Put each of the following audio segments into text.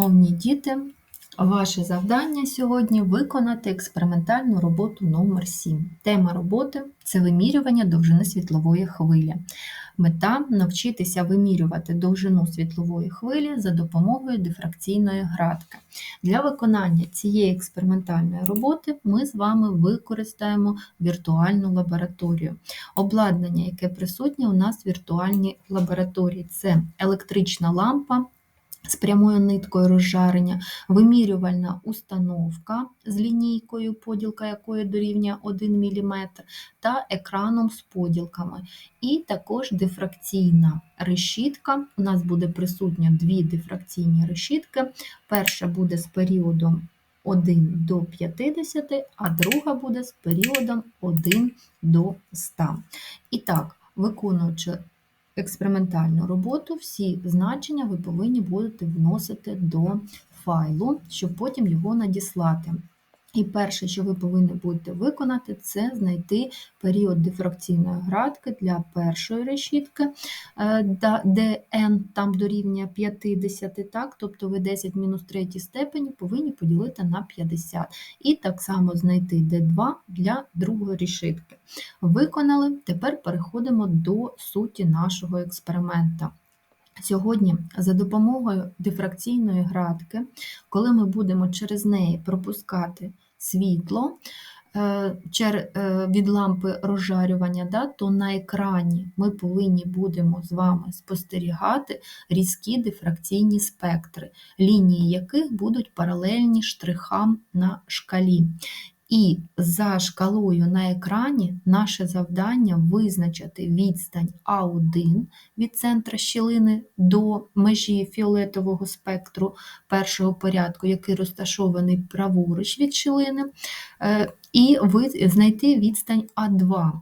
Шановні діти, ваше завдання сьогодні виконати експериментальну роботу номер 7 Тема роботи це вимірювання довжини світлової хвилі. Мета навчитися вимірювати довжину світлової хвилі за допомогою дифракційної градки. Для виконання цієї експериментальної роботи ми з вами використаємо віртуальну лабораторію. Обладнання, яке присутнє у нас в віртуальній лабораторії, це електрична лампа з прямою ниткою розжарення, вимірювальна установка з лінійкою, поділка якої дорівнює 1 мм, та екраном з поділками. І також дифракційна решітка. У нас буде присутня дві дифракційні решітки. Перша буде з періодом 1 до 50, а друга буде з періодом 1 до 100. І так, виконуючи експериментальну роботу, всі значення ви повинні будете вносити до файлу, щоб потім його надіслати. І перше, що ви повинні будете виконати, це знайти період дифракційної градки для першої решітки, е, де n там дорівнює 50, так? тобто ви 10 мінус 3 степені повинні поділити на 50. І так само знайти d2 для другої решітки. Виконали, тепер переходимо до суті нашого експеримента. Сьогодні за допомогою дифракційної градки, коли ми будемо через неї пропускати світло е, е, від лампи розжарювання, то на екрані ми повинні будемо з вами спостерігати різкі дифракційні спектри, лінії яких будуть паралельні штрихам на шкалі. І за шкалою на екрані наше завдання визначити відстань А1 від центра щілини до межі фіолетового спектру першого порядку, який розташований праворуч від щілини, е, і знайти відстань А2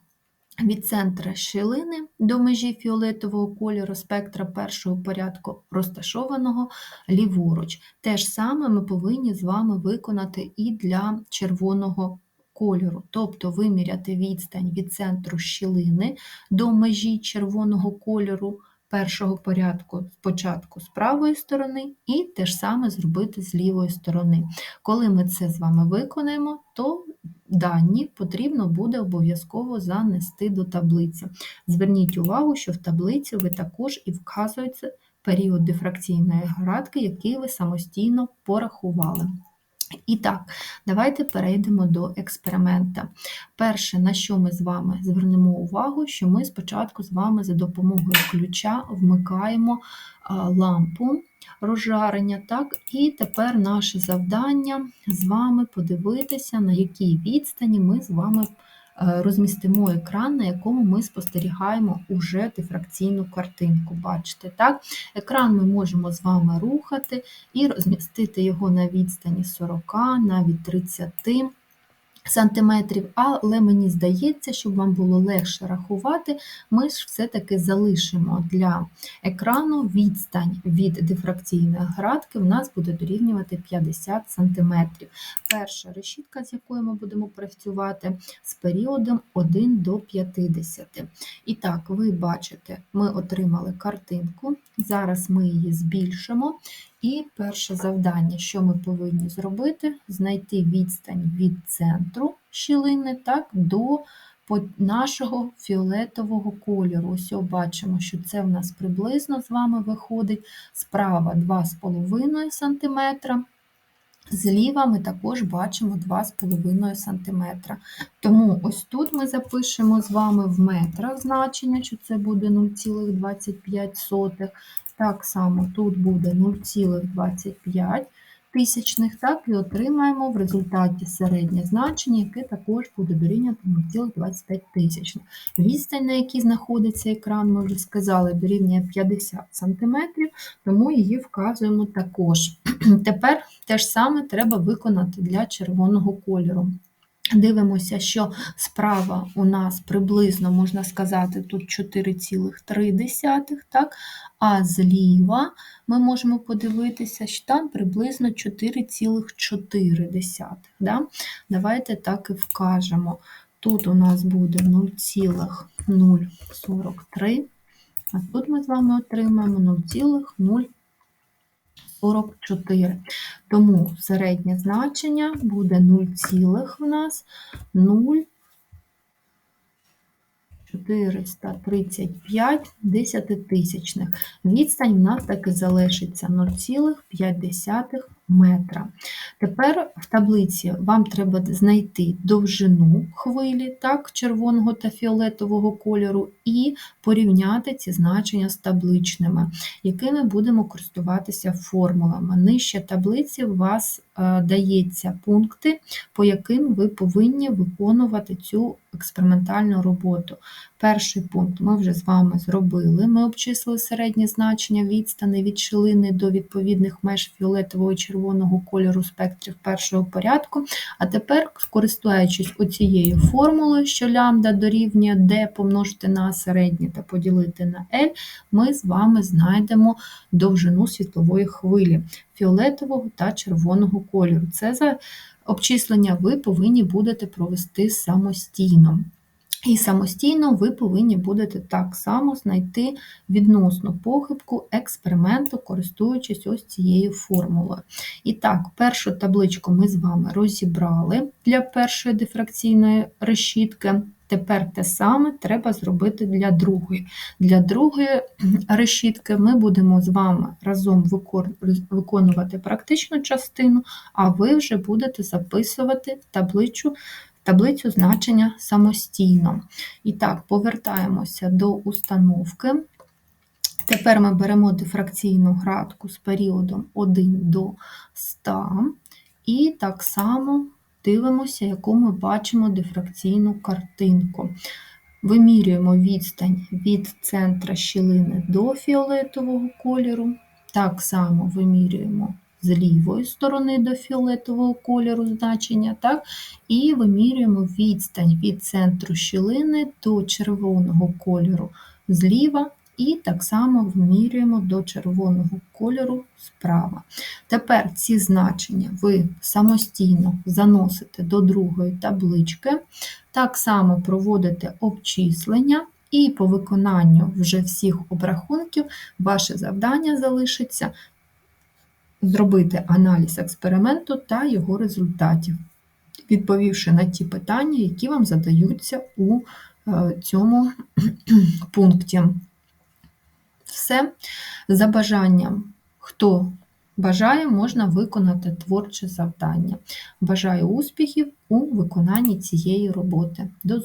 від центра щілини до межі фіолетового кольору спектра першого порядку розташованого ліворуч. Те ж саме ми повинні з вами виконати і для червоного кольору, тобто виміряти відстань від центру щілини до межі червоного кольору першого порядку спочатку з правої сторони, і те ж саме зробити з лівої сторони. Коли ми це з вами виконаємо, то дані потрібно буде обов'язково занести до таблиці. Зверніть увагу, що в таблиці ви також і вказується період дифракційної градки, який ви самостійно порахували. І так, давайте перейдемо до експеримента. Перше, на що ми з вами звернемо увагу, що ми спочатку з вами за допомогою ключа вмикаємо лампу розжарення. так, І тепер наше завдання з вами подивитися, на якій відстані ми з вами розмістимо екран, на якому ми спостерігаємо уже дифракційну картинку. Бачите, так? Екран ми можемо з вами рухати і розмістити його на відстані 40, навіть 30 сантиметрів, але мені здається, щоб вам було легше рахувати, ми ж все-таки залишимо для екрану відстань від дифракційної градки, у нас буде дорівнювати 50 см. Перша решітка, з якою ми будемо працювати, з періодом 1 до 50. І так, ви бачите, ми отримали картинку, зараз ми її збільшимо. І перше завдання, що ми повинні зробити, знайти відстань від центру щілини так, до нашого фіолетового кольору. Ось бачимо, що це в нас приблизно з вами виходить справа 2,5 см. Зліва ми також бачимо 2,5 см. Тому ось тут ми запишемо з вами в метрах значення, що це буде 0,25. Так само тут буде 0,25 тисячних, так і отримаємо в результаті середнє значення, яке також буде дорівнювати 0,25 тисячних. Відстань, на якій знаходиться екран, ми вже сказали, дорівнює 50 см, тому її вказуємо також. Тепер те ж саме треба виконати для червоного кольору. Дивимося, що справа у нас приблизно, можна сказати, тут 4,3, так? а зліва ми можемо подивитися, що там приблизно 4,4. Да? Давайте так і вкажемо. Тут у нас буде 0,043, а тут ми з вами отримаємо 0,043. 44. Тому середнє значення буде 0, цілих в нас 0, 435 десятитисячних. Відстань в нас так і залишиться 0,5 метра. Тепер в таблиці вам треба знайти довжину хвилі, так, червоного та фіолетового кольору, і порівняти ці значення з табличними, якими будемо користуватися формулами. Нижче таблиці у вас дається пункти, по яким ви повинні виконувати цю експериментальну роботу. Перший пункт ми вже з вами зробили. Ми обчислили середнє значення відстани від шилини до відповідних меж фіолетового і червоного кольору спектрів першого порядку. А тепер, користуючись оцією формулою, що лямбда дорівнює d помножити на середнє та поділити на L, ми з вами знайдемо довжину світлової хвилі фіолетового та червоного кольору. Це за обчислення ви повинні будете провести самостійно. І самостійно ви повинні будете так само знайти відносну похибку експерименту, користуючись ось цією формулою. І так, першу табличку ми з вами розібрали для першої дифракційної решітки. Тепер те саме треба зробити для другої. Для другої решітки ми будемо з вами разом виконувати практичну частину, а ви вже будете записувати табличку таблицю значення самостійно. І так, повертаємося до установки. Тепер ми беремо дифракційну градку з періодом 1 до 100, і так само дивимося, яку ми бачимо дифракційну картинку. Вимірюємо відстань від центра щілини до фіолетового кольору. Так само вимірюємо з лівої сторони до фіолетового кольору значення, так? і вимірюємо відстань від центру щілини до червоного кольору зліва, і так само вимірюємо до червоного кольору справа. Тепер ці значення ви самостійно заносите до другої таблички, так само проводите обчислення. І по виконанню вже всіх обрахунків ваше завдання залишиться зробити аналіз експерименту та його результатів, відповівши на ті питання, які вам задаються у е, цьому пункті. Все. За бажанням, хто бажає, можна виконати творче завдання. Бажаю успіхів у виконанні цієї роботи. До